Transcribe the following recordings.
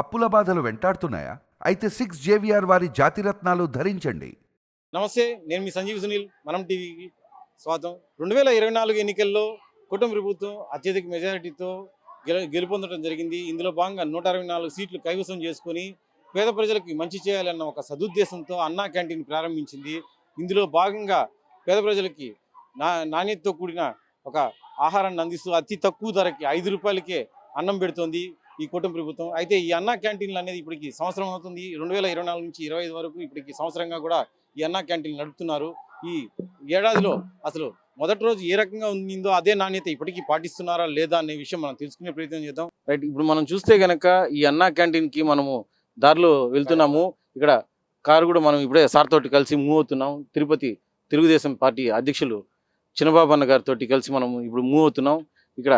అప్పుల బాధలు వెంటాడుతున్నాయా? అయితే సిక్స్ జేవిఆర్ వారి జాతిరత్నాలు ధరించండి. నమస్తే నేను మీ సంజీవ్ సునీల్ మనం టీవీకి స్వాగతం. రెండు వేల ఇరవై నాలుగు ఎన్నికల్లో కుటుంబ ప్రభుత్వం అత్యధిక మెజారిటీతో గెలు గెలుపొందడం జరిగింది. ఇందులో భాగంగా నూట అరవై నాలుగు సీట్లు కైవసం చేసుకొని పేద ప్రజలకు మంచి చేయాలన్న ఒక సదుద్దేశంతో అన్నా క్యాంటీన్ ప్రారంభించింది. ఇందులో భాగంగా పేద ప్రజలకి నా నాణ్యతతో కూడిన ఒక ఆహారాన్ని అందిస్తూ అతి తక్కువ ధరకి ఐదు రూపాయలకే అన్నం పెడుతోంది. ఈ కూటమి ప్రభుత్వం. అయితే ఈ అన్నా క్యాంటీన్లు అనేది ఇప్పటికి సంవత్సరం అవుతుంది. రెండు వేల ఇరవై నాలుగు నుంచి ఇరవై ఐదు వరకు ఇప్పటికి సంవత్సరంగా కూడా ఈ అన్నా క్యాంటీన్ నడుపుతున్నారు. ఈ ఏడాదిలో అసలు మొదటి రోజు ఏ రకంగా ఉందో అదే నాణ్యత ఇప్పటికీ పాటిస్తున్నారా లేదా అనే విషయం మనం తెలుసుకునే ప్రయత్నం చేద్దాం. రైట్ ఇప్పుడు మనం చూస్తే కనుక ఈ అన్నా క్యాంటీన్కి మనము దారిలో వెళ్తున్నాము. ఇక్కడ కారు కూడా మనం ఇప్పుడే సార్ తోటి కలిసి మూవ్ అవుతున్నాం. తిరుపతి తెలుగుదేశం పార్టీ అధ్యక్షులు చిన్నబాబు అన్న గారితో కలిసి మనం ఇప్పుడు మూవ్ అవుతున్నాం. ఇక్కడ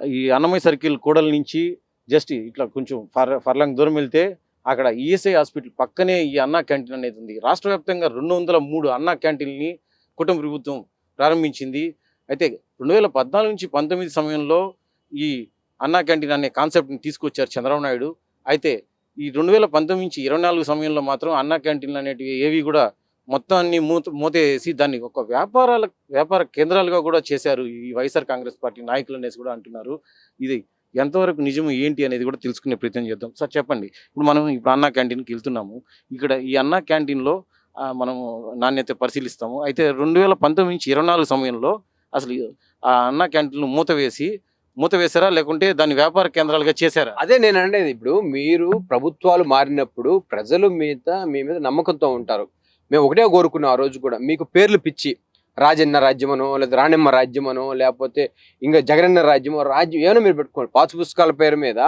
ఈ అన్నమయ్య సర్కిల్ కూడల నుంచి జస్ట్ ఇట్లా కొంచెం ఫర్ ఫర్లాంగ్ దూరం వెళ్తే అక్కడ ఈఎస్ఐ హాస్పిటల్ పక్కనే ఈ అన్నా క్యాంటీన్ అనేది ఉంది. రాష్ట్ర వ్యాప్తంగా రెండు వందల మూడు అన్నా క్యాంటీన్ని కుటుంబ ప్రభుత్వం ప్రారంభించింది. అయితే రెండు వేల పద్నాలుగు నుంచి పంతొమ్మిది సమయంలో ఈ అన్నా క్యాంటీన్ అనే కాన్సెప్ట్ని తీసుకొచ్చారు చంద్రబాబు నాయుడు. అయితే ఈ రెండు వేల పంతొమ్మిది నుంచి ఇరవై నాలుగు సమయంలో మాత్రం అన్నా క్యాంటీన్లు అనేటివి ఏవి కూడా మొత్తాన్ని మూత మూతేసి దాన్ని ఒక వ్యాపారాల వ్యాపార కేంద్రాలుగా కూడా చేశారు ఈ వైఎస్ఆర్ కాంగ్రెస్ పార్టీ నాయకులు అనేసి కూడా అంటున్నారు. ఇది ఎంతవరకు నిజం ఏంటి అనేది కూడా తెలుసుకునే ప్రయత్నం చేద్దాం. సార్ చెప్పండి. ఇప్పుడు మనం ఇప్పుడు అన్నా క్యాంటీన్కి వెళ్తున్నాము. ఇక్కడ ఈ అన్నా క్యాంటీన్లో మనము నాణ్యత పరిశీలిస్తాము. అయితే రెండు వేల పంతొమ్మిది నుంచి ఇరవై నాలుగు సమయంలో అసలు ఆ అన్నా క్యాంటీన్లు మూత వేసి మూత వేశారా లేకుంటే దాన్ని వ్యాపార కేంద్రాలుగా చేశారా? అదే నేను అనేది ఇప్పుడు మీరు ప్రభుత్వాలు మారినప్పుడు ప్రజలు మీద మీ మీద నమ్మకంతో ఉంటారు. మేము ఒకటే కోరుకున్నాం ఆ రోజు కూడా. మీకు పేర్లు పిచ్చి. రాజన్న రాజ్యమనో లేదా రాణిమ్మ రాజ్యమనో లేకపోతే ఇంకా జగనన్న రాజ్యమో రాజ్యం ఏమైనా మీరు పెట్టుకోండి. పాసు పుస్తకాల పేరు మీద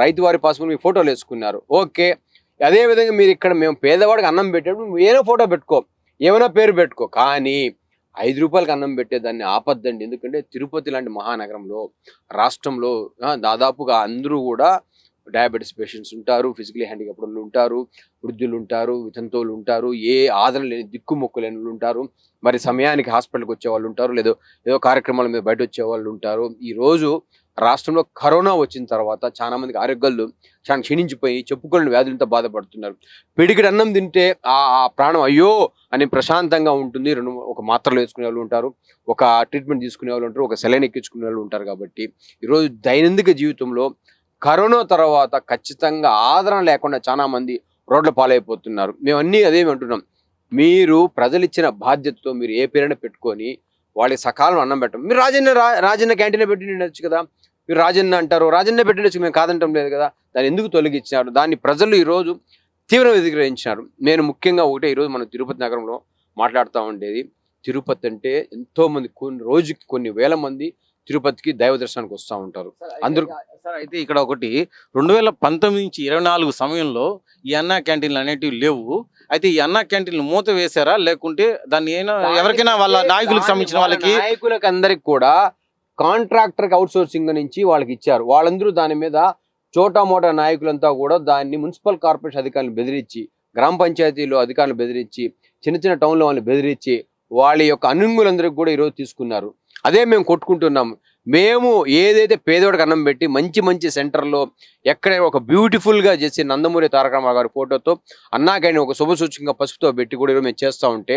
రైతు వారి పాసుకుని మీ ఫోటోలు వేసుకున్నారు. ఓకే. అదేవిధంగా మీరు ఇక్కడ మేము పేదవాడికి అన్నం పెట్టేటప్పుడు ఏమైనా ఫోటో పెట్టుకో. ఏమైనా పేరు పెట్టుకో. కానీ ఐదు రూపాయలకి అన్నం పెట్టేదాన్ని ఆపద్దండి. ఎందుకంటే తిరుపతి లాంటి మహానగరంలో రాష్ట్రంలో దాదాపుగా అందరూ కూడా డయాబెటీస్ పేషెంట్స్ ఉంటారు ఫిజికలీ హ్యాండిక్యాప్డ్ వాళ్ళు ఉంటారు వృద్ధులు ఉంటారు వితంతువులు ఉంటారు ఏ ఆదరణ లేని దిక్కుమొక్కు లేని వాళ్ళు ఉంటారు. మరి సమయానికి హాస్పిటల్కి వచ్చే వాళ్ళు ఉంటారు లేదో ఏదో కార్యక్రమాల మీద బయట వచ్చే వాళ్ళు ఉంటారు ఈరోజు రాష్ట్రంలో కరోనా వచ్చిన తర్వాత చాలా మందికి ఆరోగ్యాలు చాలా క్షీణించిపోయి చెప్పుకోలేని వ్యాధులతో బాధపడుతున్నారు. పిడికిడి అన్నం తింటే ఆ ఆ ప్రాణం అయ్యో అని ప్రశాంతంగా ఉంటుంది. రెండు ఒక మాత్రలు వేసుకునే వాళ్ళు ఉంటారు ఒక ట్రీట్మెంట్ తీసుకునే వాళ్ళు ఉంటారు ఒక సెలైన్ ఎక్కించుకునే వాళ్ళు ఉంటారు కాబట్టి ఈరోజు దైనందిక జీవితంలో కరోనా తర్వాత ఖచ్చితంగా ఆదరణ లేకుండా చాలా మంది రోడ్ల పాలైపోతున్నారు. మేము అన్నీ అదేమంటున్నాం మీరు ప్రజలు ఇచ్చిన బాధ్యతతో మీరు ఏ పేరైనా పెట్టుకొని వాళ్ళకి సకాలం అన్నం పెట్టం మీరు రాజన్న రా- రాజన్న క్యాంటీన్ పెట్టి ఉండొచ్చు కదా. మీరు రాజన్న అంటారు రాజన్న పెట్టిండొచ్చు మేము కాదంటం లేదు కదా. దాన్ని ఎందుకు తొలగించినారు? దాన్ని ప్రజలు ఈరోజు తీవ్రంగా వ్యతిరేకించినారు. నేను ముఖ్యంగా ఒకటే ఈరోజు మనం తిరుపతి నగరంలో మాట్లాడుతూ ఉండేది. తిరుపతి అంటే ఎంతోమంది కొన్ని రోజుకి కొన్ని వేల మంది తిరుపతికి దైవ దర్శనానికి వస్తూ ఉంటారు. అందరూ- సార్ అయితే ఇక్కడ ఒకటి రెండు వేల పంతొమ్మిది నుంచి ఇరవై నాలుగు సమయంలో ఈ అన్నా క్యాంటీన్లు అనేటివి లేవు. అయితే ఈ అన్నా క్యాంటీన్లు మూత వేశారా? లేకుంటే దాన్ని ఏమైనా ఎవరికైనా వాళ్ళ నాయకులకు సంబంధించిన వాళ్ళకి? నాయకులకు అందరికి కూడా కాంట్రాక్టర్ అవుట్ సోర్సింగ్ నుంచి వాళ్ళకి ఇచ్చారు. వాళ్ళందరూ దాని మీద చోటా మోటా నాయకులంతా కూడా దాన్ని మున్సిపల్ కార్పొరేషన్ అధికారులను బెదిరించి గ్రామ పంచాయతీలో అధికారులు బెదిరించి చిన్న చిన్న టౌన్లో వాళ్ళని బెదిరించి వాళ్ళ యొక్క అనుంగులందరికి కూడా ఈరోజు తీసుకున్నారు. అదే మేము కొట్టుకుంటున్నాము. మేము ఏదైతే పేదోడికి అన్నం పెట్టి మంచి మంచి సెంటర్లో ఎక్కడైనా ఒక బ్యూటిఫుల్గా చేసి నందమూరి తారక రామారావు గారి ఫోటోతో అన్నాకైనా ఒక శుభ సూచకంగా పసుపుతో పెట్టి కూడా మేము చేస్తూ ఉంటే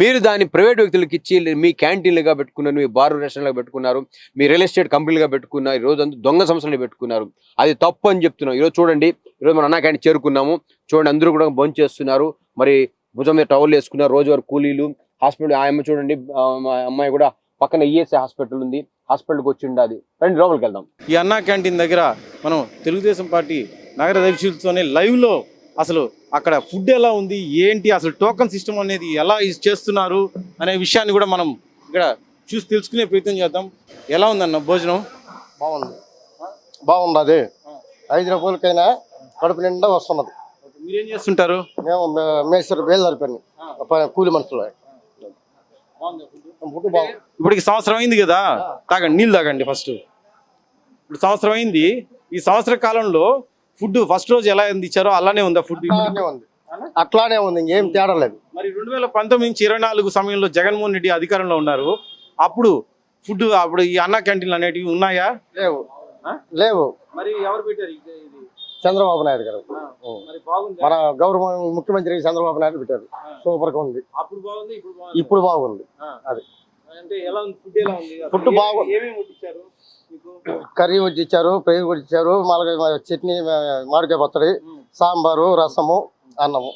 మీరు దాన్ని ప్రైవేట్ వ్యక్తులకు ఇచ్చి మీ క్యాంటీన్లుగా పెట్టుకున్నారు మీ బార్ రెస్టారెంట్లుగా పెట్టుకున్నారు మీ రియల్ ఎస్టేట్ కంపెనీలుగా పెట్టుకున్నారు ఈరోజు అంతా దొంగ సంస్థలు పెట్టుకున్నారు. అది తప్పు అని చెప్తున్నాం. ఈరోజు చూడండి ఈరోజు మన అన్నా క్యాంటీన్ చేరుకున్నాము. చూడండి అందరూ కూడా బంద్ చేస్తున్నారు. మరి భుజం మీద టవల్ వేసుకున్నారు. రోజువారి కూలీలు హాస్పిటల్ ఆ అమ్మ చూడండి అమ్మాయి కూడా పక్కన ఈఎస్ఐ హాస్పిటల్ ఉంది. హాస్పిటల్కి వచ్చి ఉండాలి. రండి లోపలికి వెళ్దాం. ఈ అన్నా క్యాంటీన్ దగ్గర మనం తెలుగుదేశం పార్టీ నగర అధ్యక్షులతోనే లైవ్లో అసలు అక్కడ ఫుడ్ ఎలా ఉంది? ఏంటి? అసలు టోకన్ సిస్టమ్ అనేది ఎలా చేస్తున్నారు? అనే విషయాన్ని కూడా మనం ఇక్కడ చూసి తెలుసుకునే ప్రయత్నం చేద్దాం. ఎలా ఉందన్న భోజనం? బాగుంది. బాగుంది ఐదు రూపాయలకైనా కడుపు నిండా వస్తున్నది. మీరేం చేస్తుంటారు? మేము మేస్త్రి వేలు పని కూలి మనుషులు ఇప్పటికి సంవత్సరం అయింది కదా? తాగండి నీళ్ళు తాగండి ఫస్ట్. ఇప్పుడు సంవత్సరం అయింది. ఈ సంవత్సర కాలంలో ఫుడ్ ఫస్ట్ రోజు ఎలా ఇచ్చారో అలానే ఉందా ఫుడ్? అట్లానే ఉంది. అట్లానే ఉంది ఇంకేం తేడా లేదు. మరి రెండు వేల పంతొమ్మిది నుంచి ఇరవై నాలుగు సమయంలో జగన్మోహన్ రెడ్డి అధికారంలో ఉన్నారు. అప్పుడు ఫుడ్ అప్పుడు ఈ అన్నా క్యాంటీన్లు అనేటివి ఉన్నాయా? లేవు? లేవు. మరి ఎవరు పెట్టారు? చంద్రబాబు నాయుడు గారు. మన గౌరవ ముఖ్యమంత్రి చంద్రబాబు నాయుడు పెట్టారు. సూపర్గా ఉంది. ఇప్పుడు బాగుంది. అది. ఫుడ్ బాగుంది. కర్రీ వచ్చి ఇచ్చారు పెరుగు వచ్చి ఇచ్చారు మళ్ళీ చట్నీ మామిడికాయ పచ్చడి సాంబారు రసము అన్నము.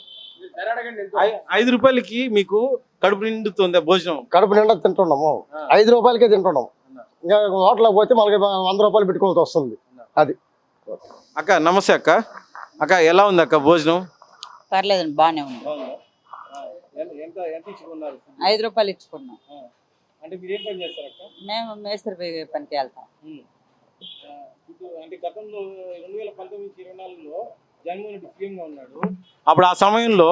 ఐదు రూపాయలకి మీకు కడుపు నిండుతుంది భోజనం. కడుపు నిండా తింటున్నాము. ఐదు రూపాయలకే తింటున్నాం ఇంకా హోటల్కి పోతే మనకి వంద రూపాయలు పెట్టుకోవాల్సి వస్తుంది. అక్క నమస్తే అక్క. అక్క ఎలా ఉంది అక్క భోజనం? పర్లేదండి బాగానే ఉంది. ఐదు రూపాయలు ఇచ్చుకున్నాం. అంటే మీరు ఏం పని చేస్తారు అక్క మేము మేస్త్రి పని- పనికి వెళ్తాం. అంటే గతంలో రెండు వేల పంతొమ్మిది ఇరవై నాలుగులో జగన్మోహన్ రెడ్డి ఉన్నాడు అప్పుడు ఆ సమయంలో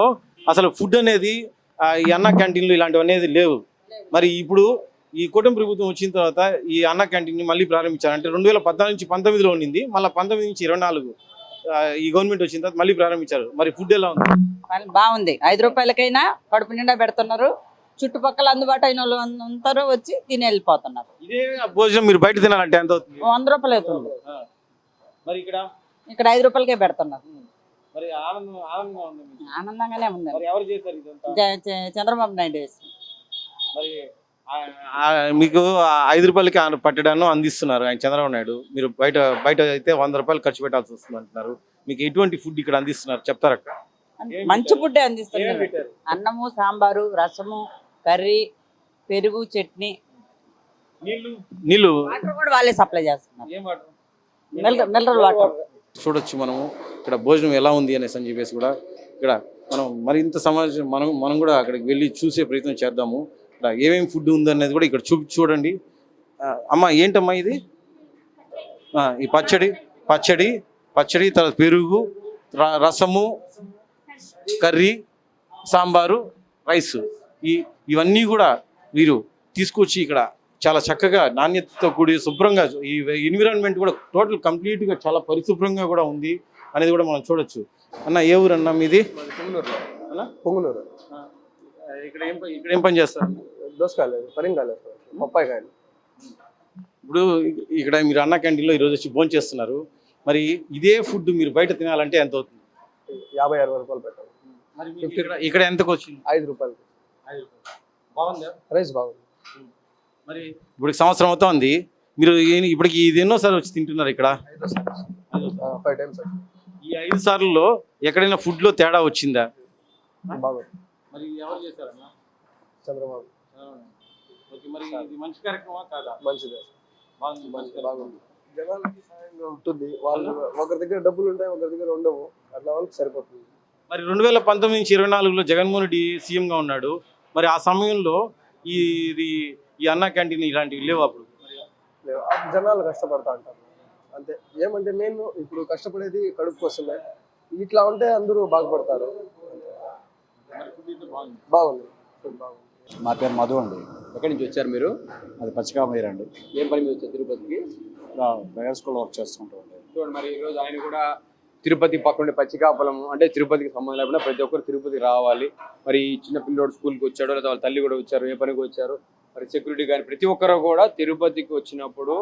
అసలు ఫుడ్ అనేది ఈ అన్న క్యాంటీన్లు ఇలాంటివి అనేది లేవు. మరి ఇప్పుడు ఈ కూటమి ప్రభుత్వం వచ్చిన తర్వాత ఈ అన్న క్యాంటీన్ని మళ్ళీ ప్రారంభించారు అంటే రెండు వేల పద్నాలుగు నుంచి పంతొమ్మిదిలో ఉండింది. మళ్ళీ పంతొమ్మిది నుంచి ఇరవై నాలుగు ఈ గవర్నమెంట్ వచ్చిన తర్వాత మళ్ళీ ప్రారంభించారు. మరి ఫుడ్ ఎలా ఉంది? బాగుంది. ఐదు రూపాయలకైనా కడుపు నిండా పెడుతున్నారు. చుట్టుపక్కల అందుబాటు అయిన వాళ్ళు అంతరూ వచ్చి తిని వెళ్ళిపోతున్నారు. ఇదే భోజనం మీరు బయట తినాలంటే ఎంత అవుతుంది? వంద రూపాయలు అవుతుంది. మరి ఇక్కడ? ఇక్కడ ఐదు రూపాయలకే పెడుతున్నారు. మరి. ఆనందంగానే ఉంది. చంద్రబాబు నాయుడు వేసి మరి మీకు ఐదు రూపాయలకి ఆయన పట్టడాన్ని అందిస్తున్నారు ఆయన చంద్రబాబు నాయుడు. మీరు బయట బయట అయితే వంద రూపాయలు ఖర్చు పెట్టాల్సి వస్తుంది అంటున్నారు. మీకు ఎటువంటి ఫుడ్ ఇక్కడ అందిస్తున్నారు? చెప్తారక్క మంచి ఫుడ్ అందిస్తున్నారు. అన్నము సాంబారు రసము కర్రీ పెరుగు చట్నీ. నీళ్ళు? కూడా వాళ్ళే సప్లై చేస్తున్నారు. మినరల్ వాటర్ చూడొచ్చు మనము. ఇక్కడ భోజనం ఎలా ఉంది అనేసి అని చెప్పేసి కూడా ఇక్కడ మనం మరింత సమాజం మనం మనం కూడా అక్కడికి వెళ్ళి చూసే ప్రయత్నం చేద్దాము. ఏమేమి ఫుడ్ ఉందనేది కూడా ఇక్కడ చూ చూడండి. అమ్మ ఏంటమ్మా ఇది? ఈ పచ్చడి పచ్చడి పచ్చడి తర్వాత పెరుగు ర- రసము కర్రీ సాంబారు రైస్. ఈ ఇవన్నీ కూడా వీరు తీసుకొచ్చి ఇక్కడ చాలా చక్కగా నాణ్యతతో కూడి శుభ్రంగా ఈ ఎన్విరాన్మెంట్ కూడా టోటల్ కంప్లీట్గా చాలా పరిశుభ్రంగా కూడా ఉంది అనేది కూడా మనం చూడొచ్చు. అన్న ఏ ఊరు అన్న మీది అన్న? పొంగునూరు. ఇక్కడ ఏం ఇక్కడ ఏం పని చేస్తారు? దోసకాయలు పరింగాయలు బొప్పాయి కాయలు. ఇప్పుడు ఇక్కడ మీరు అన్న క్యాంటీన్లో ఈరోజు వచ్చి భోజనం చేస్తున్నారు మరి ఇదే ఫుడ్ మీరు బయట తినాలంటే ఎంత అవుతుంది? యాభై అరవై రూపాయలు పెట్టాలి. మరి మీకు ఇక్కడ ఇక్కడ ఎంతకు వచ్చింది ఐదు రూపాయలు. బాగుందా? రైస్ బాగుంది. మరి ఇప్పుడు సంవత్సరం అవుతోంది మీరు ఈ- ఇప్పటికి ఇది ఎన్నోసారి వచ్చి తింటున్నారు ఇక్కడ? Five times. ఈ ఐదు సార్లలో ఎక్కడైనా ఫుడ్లో తేడా వచ్చిందా? బాగుంది. మరి ఎవరు చేశారన్నా చంద్రబాబు. ఓకే మరి ఇది మంచి కార్యక్రమా కాదా? మంచిది బాగుంది మంచి బాగుంది. జనాలకి సాయంగా ఉంటుంది. వాళ్ళు ఒకరి దగ్గర డబ్బులు ఉంటాయి ఒకరి దగ్గర ఉండవు. అట్లా వాళ్ళకి సరిపోతుంది. మరి రెండు వేల పంతొమ్మిది నుంచి ఇరవై నాలుగులో జగన్మోహన్ రెడ్డి సీఎం గా ఉన్నాడు. మరి ఆ సమయంలో ఈ ఇది ఈ అన్న క్యాంటీన్ ఇలాంటివి లేవు అప్పుడు. జనాలు కష్టపడతా అంటారు అంతే. ఏమంటే నేను ఇప్పుడు కష్టపడేది కడుపు కోసమే. ఇట్లా ఉంటే అందరూ బాగుపడతారు. బాగుంది. నా పేరు మధు అండి. ఎక్కడి నుంచి వచ్చారు మీరు? అది పచ్చికామయ్య అండి ఏం పని మీద వచ్చారు తిరుపతికి? ప్రైవేట్ స్కూల్లో వర్క్ చేస్తుంటాం చూడండి మరి ఈ రోజు ఆయన కూడా తిరుపతి పక్కన పచ్చికాపలం అంటే తిరుపతికి సంబంధం లేకుండా ప్రతి ఒక్కరు తిరుపతికి రావాలి. మరి ఈ చిన్న పిల్లోడు స్కూల్కి వచ్చాడు లేదా వాళ్ళ తల్లి కూడా వచ్చారు ఏ పనికి వచ్చారు? మరి సెక్యూరిటీ కానీ ప్రతి ఒక్కరు కూడా తిరుపతికి వచ్చినప్పుడు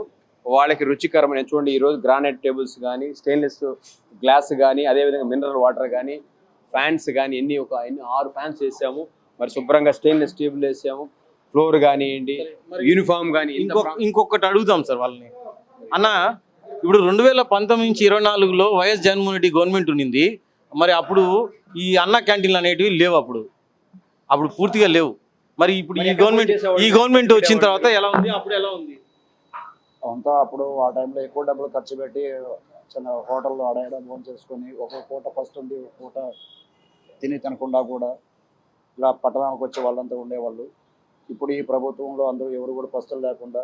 వాళ్ళకి రుచికరమైన చూడండి ఈ రోజు గ్రానైట్ టేబుల్స్ కానీ స్టెయిన్లెస్ గ్లాస్ కానీ అదేవిధంగా మినరల్ వాటర్ కానీ ఫ్యాన్స్ కానీ ఎన్ని ఒక ఎన్ని ఆరు ఫ్యాన్స్ వేసాము. మరి శుభ్రంగా స్టెయిన్లెస్ టేబుల్ వేసాము. ఫ్లోర్ కానివ్వండి యూనిఫామ్ కానీ ఇంకొక ఇంకొకటి అడుగుదాం సార్ వాళ్ళని. అన్న ఇప్పుడు రెండు వేల పంతొమ్మిది నుంచి ఇరవై నాలుగులో వైఎస్ జగన్మోహన్ రెడ్డి గవర్నమెంట్ ఉన్నింది. మరి అప్పుడు ఈ అన్న క్యాంటీన్లు అనేటివి లేవు అప్పుడు. అప్పుడు పూర్తిగా లేవు. మరి ఇప్పుడు ఈ గవర్నమెంట్ ఈ గవర్నమెంట్ వచ్చిన తర్వాత ఎలా ఉంది? అప్పుడు ఎలా ఉంది? అంతా అప్పుడు ఆ టైంలో ఎక్కువ డబ్బులు ఖర్చు పెట్టి చిన్న హోటల్లో అడగడం ఫోన్ చేసుకొని ఒక పూట ఫస్ట్ ఉండి ఒక పూట తిని తినకుండా కూడా ఇలా పట్టణానికి వచ్చే వాళ్ళంతా ఉండేవాళ్ళు. ఇప్పుడు ఈ ప్రభుత్వంలో అందరూ ఎవరు కూడా పస్తులు లేకుండా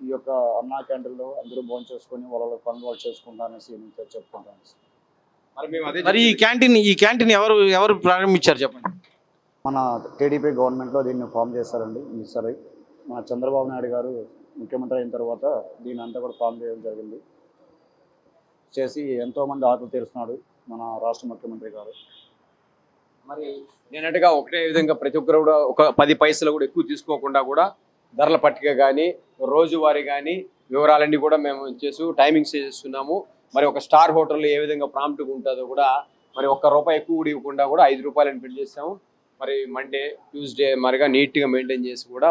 ఈ యొక్క అన్నా క్యాంటీన్లో అందరూ భోజనం చేసుకొని వాళ్ళ పనులు వాళ్ళు చేసుకుంటా అనేసి నేను చెప్పుకుంటాను మరి మేము అదే మరి ఈ క్యాంటీన్ ఈ క్యాంటీన్ ఎవరు ఎవరు ప్రారంభించారు చెప్పండి? మన టీడీపీ గవర్నమెంట్లో దీన్ని ఫామ్ చేశారండి ఈసారి మన చంద్రబాబు నాయుడు గారు ముఖ్యమంత్రి అయిన తర్వాత దీన్ని అంతా కూడా ఫామ్ చేయడం జరిగింది. చేసి ఎంతోమంది ఆకలి తీరుస్తున్నాడు మన రాష్ట్ర ముఖ్యమంత్రి గారు. మరి నేనట్టుగా ఒకటే విధంగా ప్రతి ఒక్కరు కూడా ఒక పది పైసలు కూడా ఎక్కువ తీసుకోకుండా కూడా ధరల పట్టిక కానీ రోజువారీ కానీ వివరాలన్నీ కూడా మేము చేసి టైమింగ్స్ చేస్తున్నాము. మరి ఒక స్టార్ హోటల్ ఏ విధంగా ప్రాంప్ట్గా ఉంటుందో కూడా మరి ఒక్క రూపాయి ఎక్కువ కూడా ఇవ్వకుండా కూడా ఐదు రూపాయలని బిల్ చేస్తాము. మరి మండే ట్యూస్డే మరిగా నీట్గా మెయింటైన్ చేసి కూడా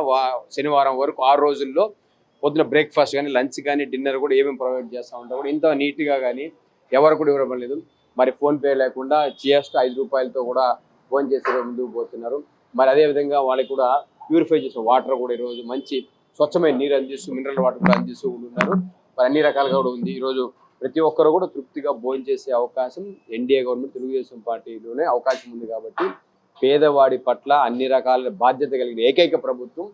శనివారం వరకు ఆరు రోజుల్లో పొద్దున బ్రేక్ఫాస్ట్ కానీ లంచ్ కానీ డిన్నర్ కూడా ఏమేమి ప్రొవైడ్ చేస్తూ ఉంటాం కూడా ఇంత నీట్గా కానీ ఎవరు కూడా ఇవ్వడం లేదు మరి ఫోన్పే లేకుండా జిఎస్టీ ఐదు రూపాయలతో కూడా ఫోన్ చేసి ముందుకు పోతున్నారు. మరి అదే విధంగా వాళ్ళకి కూడా ప్యూరిఫై చేసిన వాటర్ కూడా ఈరోజు మంచి స్వచ్ఛమైన నీరు అందిస్తూ మినరల్ వాటర్ కూడా అందిస్తూ ఉంటున్నారు మరి అన్ని రకాలుగా కూడా ఉంది. ఈరోజు ప్రతి ఒక్కరు కూడా తృప్తిగా భోజనం చేసే అవకాశం ఎన్డీఏ గవర్నమెంట్ తెలుగుదేశం పార్టీలోనే అవకాశం ఉంది కాబట్టి పేదవాడి పట్ల అన్ని రకాల బాధ్యత కలిగిన ఏకైక ప్రభుత్వం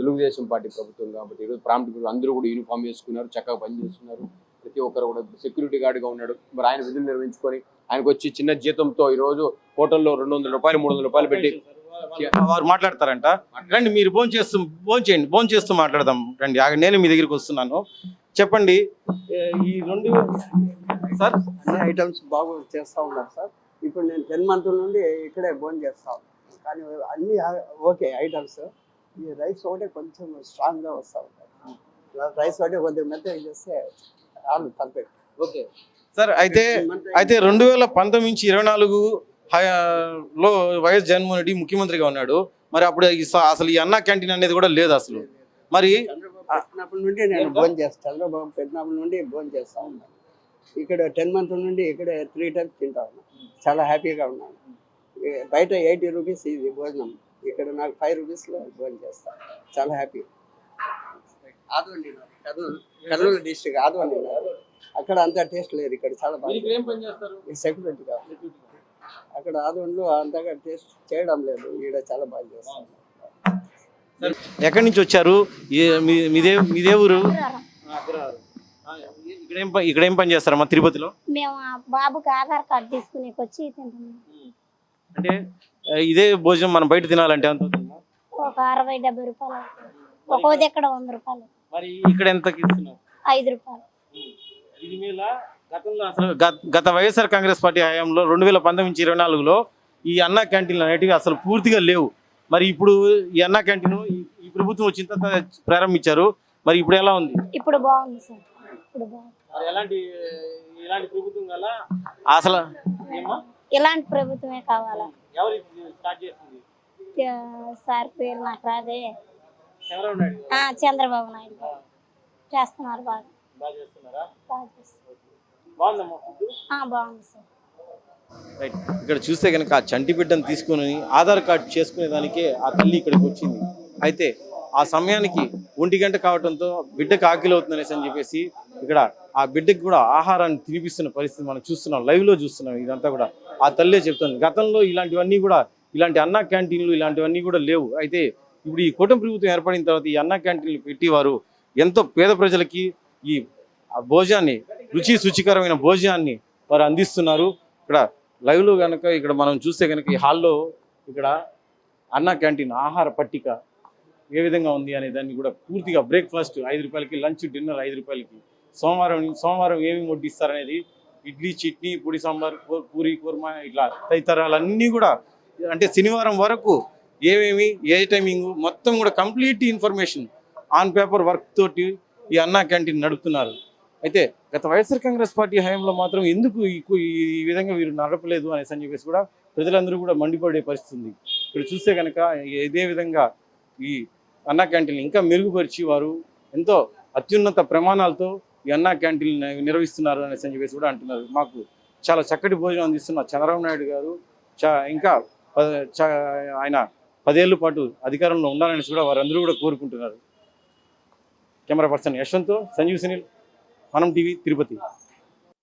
తెలుగుదేశం పార్టీ ప్రభుత్వం కాబట్టి ఈరోజు ప్రాంతం అందరూ కూడా యూనిఫామ్ వేసుకున్నారు చక్కగా పనిచేస్తున్నారు ప్రతి ఒక్కరు కూడా సెక్యూరిటీ గార్డ్గా ఉన్నాడు. మరి ఆయన విధులు నిర్వహించుకొని ఆయనకు వచ్చి చిన్న జీతంతో ఈరోజు హోటల్లో రెండు వందల రూపాయలు మూడు వందల రూపాయలు పెట్టి వారు మాట్లాడతారంట. రండి మీరు భోజనం చేస్తూ భోజనం చేయండి భోజనం చేస్తూ మాట్లాడదాం. రండి ఆగ- నేను మీ దగ్గరికి వస్తున్నాను. చెప్పండి. ఈ రెండు సార్? అన్ని ఐటమ్స్ బాగా చేస్తూ ఉన్నారు సార్. ఇప్పుడు నేను టెన్ మంత్ నుండి ఇక్కడే భోజనం చేస్తా ఉన్నాను కానీ అన్ని ఓకే ఐటమ్స్ ఈ రైస్ ఒకటే కొంచెం స్ట్రాంగ్గా వస్తూ ఉంటాయి రైస్ ఒకటే కొద్దిగా మెత్తగా చేస్తే వాళ్ళు పర్ఫెక్ట్ ఓకే. సార్ అయితే అయితే రెండు వేల పంతొమ్మిది నుంచి ఇరవై నాలుగు లో వైఎస్ జగన్మోహన్ రెడ్డి ముఖ్యమంత్రిగా ఉన్నాడు. మరి అప్పుడు అసలు ఈ అన్నా క్యాంటీన్ అనేది కూడా లేదు అసలు. మరి పెట్టినప్పటి నుండి నేను భోజనం చేస్తాను చంద్రబాబు పెట్టినప్పటి నుండి భోజనం చేస్తా ఉన్నాను ఇక్కడ టెన్ మంత్ నుండి ఇక్కడ త్రీ టైమ్స్ తింటా ఉన్నాను చాలా హ్యాపీగా ఉన్నాను. బయట ఎయిటీ రూపీస్ ఇది భోజనం. ఇక్కడ నాకు ఫైవ్ రూపీస్లో భోజనం చేస్తాను చాలా హ్యాపీ ఆదోండి కర్నూలు కర్నూలు డిస్ట్రిక్ట్ ఆదోండి అక్కడ అంత టేస్ట్ లేదు ఇక్కడ చాలా బాగా ఏం పని చేస్తారు? సెక్యూరిటీగా అక్కడ ఆదోన్లో అంతగా టేస్ట్ చేయడం లేదు ఇక్కడ చాలా బాగా చేస్తాను ఎక్కడి నుంచి వచ్చారు? మీదే మీదే ఊరు? ఇక్కడ ఇక్కడ ఏం పని చేస్తారమ్మా తిరుపతిలో? మేము బాబుకి ఆధార్ కార్డు తీసుకునేకి వచ్చి అంటే ఇదే భోజనం మనం బయట తినాలంటే ఎంత? ఒక అరవై డెబ్బై రూపాయలు అవుతుంది. వంద రూపాయలు. మరి ఇక్కడ ఎంతకి ఇస్తున్నారు ఐదు రూపాయలు. ఇది మీద గతంలో అసలు గత- గత వైఎస్ఆర్ కాంగ్రెస్ పార్టీ హయాంలో రెండు వేల పంతొమ్మిది నుంచి ఇరవై నాలుగులో ఈ అన్నా క్యాంటీన్లు అనేటివి అసలు పూర్తిగా లేవు. మరి ఇప్పుడు ఈ అన్నా క్యాంటీన్ ఈ- ఈ ప్రభుత్వం వచ్చిన తర్వాత ప్రారంభించారు. మరి ఇప్పుడు ఎలా ఉంది? ఇప్పుడు బాగుంది సార్. ఇప్పుడు బాగుంది. మరి ఎలాంటి ఇలాంటి ప్రభుత్వం గల? అసలు ఏమ్మా? ఇలాంటి ప్రభుత్వమే కావాలా? ఎవరు ఇది స్టార్ట్ చేసింది? ఆ, సార్ పేరు నాకు రాదే. చంద్రబాబు నాయుడు గారు. ఆ, చంద్రబాబు నాయుడు గారు. చేస్తున్నారు బాగా. బాగా చేస్తున్నారా? బాగా చేస్తున్నారు. బాగుందమ్మా ఫుడ్ ఆ, బాగుంది సార్. రైట్ ఇక్కడ చూస్తే కనుక ఆ చంటి బిడ్డను తీసుకుని ఆధార్ కార్డు చేసుకునే దానికే ఆ తల్లి ఇక్కడికి వచ్చింది. అయితే ఆ సమయానికి ఒంటి గంట కావడంతో బిడ్డకు ఆకలి అవుతుందనేసి అని చెప్పేసి ఇక్కడ ఆ బిడ్డకి కూడా ఆహారాన్ని తినిపిస్తున్న పరిస్థితి మనం చూస్తున్నాం లైవ్లో చూస్తున్నాం ఇదంతా కూడా. ఆ తల్లే చెప్తుంది. గతంలో ఇలాంటివన్నీ కూడా ఇలాంటి అన్నా క్యాంటీన్లు ఇలాంటివన్నీ కూడా లేవు. అయితే ఇప్పుడు ఈ కూటమి ప్రభుత్వం ఏర్పడిన తర్వాత ఈ అన్నా క్యాంటీన్లు పెట్టి వారు ఎంతో పేద ప్రజలకి ఈ ఆ భోజనాన్ని రుచి శుచికరమైన భోజనాన్ని వారు అందిస్తున్నారు. ఇక్కడ లైవ్లో కనుక ఇక్కడ మనం చూస్తే కనుక ఈ హాల్లో ఇక్కడ అన్న క్యాంటీన్ ఆహార పట్టిక ఏ విధంగా ఉంది అనే దాన్ని కూడా పూర్తిగా బ్రేక్ఫాస్ట్ ఐదు రూపాయలకి లంచ్ డిన్నర్ ఐదు రూపాయలకి సోమవారం సోమవారం ఏమి వడ్డిస్తారనేది ఇడ్లీ చట్నీ పొడి సాంబార్ పూరి కుర్మా ఇట్లా తదితరాలన్నీ కూడా అంటే శనివారం వరకు ఏమేమి ఏ టైమింగ్ మొత్తం కూడా complete information on paper work తోటి ఈ అన్నా క్యాంటీన్ నడుపుతున్నారు. అయితే గత వైఎస్ఆర్ కాంగ్రెస్ పార్టీ హయాంలో మాత్రం ఎందుకు ఈ ఈ విధంగా వీరు నడపలేదు అనేసి అని చెప్పేసి కూడా ప్రజలందరూ కూడా మండిపడే పరిస్థితి ఉంది ఇక్కడ చూస్తే కనుక ఇదే విధంగా ఈ అన్నా క్యాంటీన్ ఇంకా మెరుగుపరిచి వారు ఎంతో అత్యున్నత ప్రమాణాలతో ఈ అన్నా క్యాంటీన్ నిర్వహిస్తున్నారు అనేసి అని చెప్పేసి కూడా అంటున్నారు. మాకు చాలా చక్కటి భోజనం అందిస్తున్న చంద్రబాబు నాయుడు గారు ఇంకా చ- ఆయన పదేళ్ళ పాటు అధికారంలో ఉండాలని కూడా వారందరూ కూడా కోరుకుంటున్నారు. కెమెరా పర్సన్ యశ్వంత్ సంజీవ్ సునీల్ మనం టీవీ తిరుపతి.